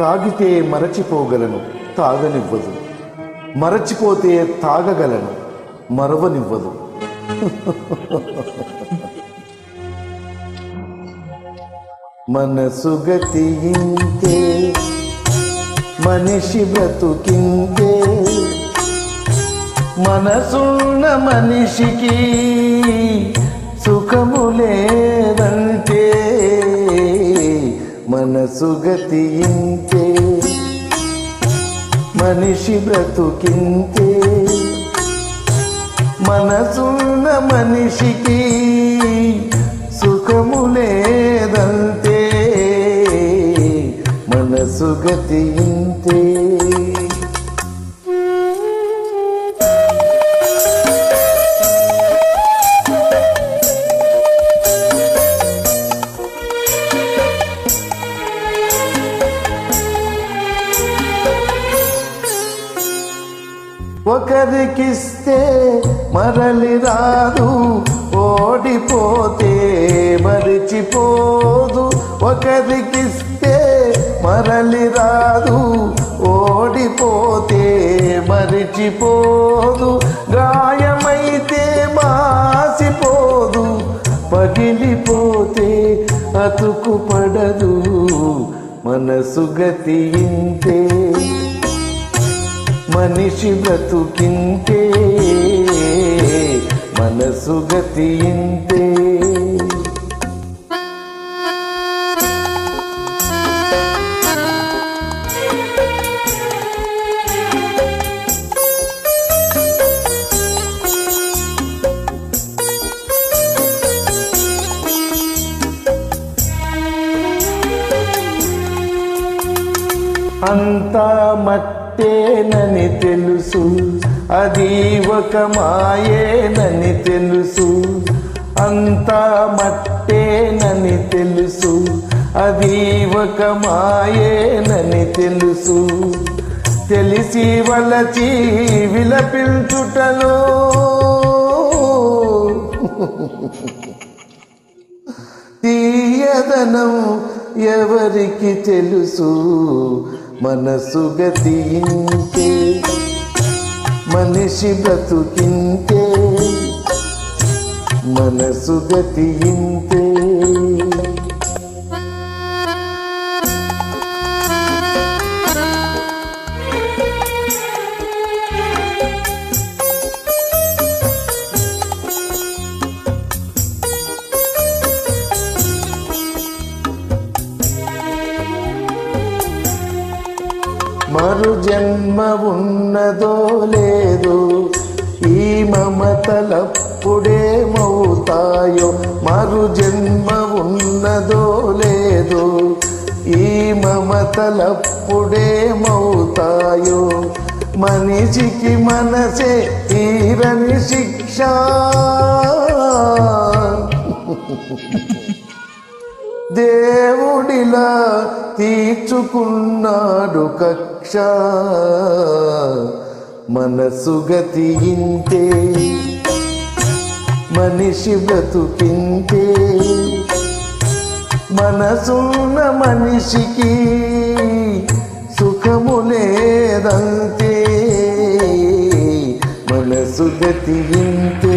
తాగితే మరచిపోగలను తాగనివ్వదు. మరచిపోతే తాగగలను మరవనివ్వదు. మనసుగతి ఇంతే మనిషి బ్రతుకింతే మనసున్న మనిషికి సుఖము లేదంటే మనసుగతి ఇంతే మనిషి బ్రతుకింతే మనసున్న మనిషికి సుఖము లేదంతే ఇంతే ఒకరికిస్తే మరలి రాదు ఓడిపోతే మరిచిపోదు. ఒకరికిస్తే మరలి రాదు ఓడిపోతే మరిచిపోదు. గాయమైతే మాసిపోదు పగిలిపోతే అతుకు పడదు మనసు గతి ఇంతే మనిషి బ్రతుకింతే మనసు గతి ఇంతే అంతా మట్టేనని తెలుసు. అది ఒక మాయేనని తెలుసు. అంతా మట్టేనని తెలుసు. అది ఒక మాయేనని తెలుసు. తెలిసి వలచి విలపించుటలో. తీయదనం ఎవరికి తెలుసు? మనసు గతింతే మనిషి బ్రతుకింతే మనసు గతింతే. మరు జన్మ ఉన్నదో లేదు. ఈ మమతలప్పుడేమవుతాయో మరు జన్మ ఉన్నదో లేదు. ఈ మమతలప్పుడేమవుతాయో మనిషికి మనసే తీరని శిక్ష. దేవుడిలా తీర్చుకున్నాడు కక్క రక్ష. మనసుగతి ఇంతే మనిషి బ్రతుకింతే మనసున్న మనిషికి సుఖము లేదంతే మనసు గతి ఇంతే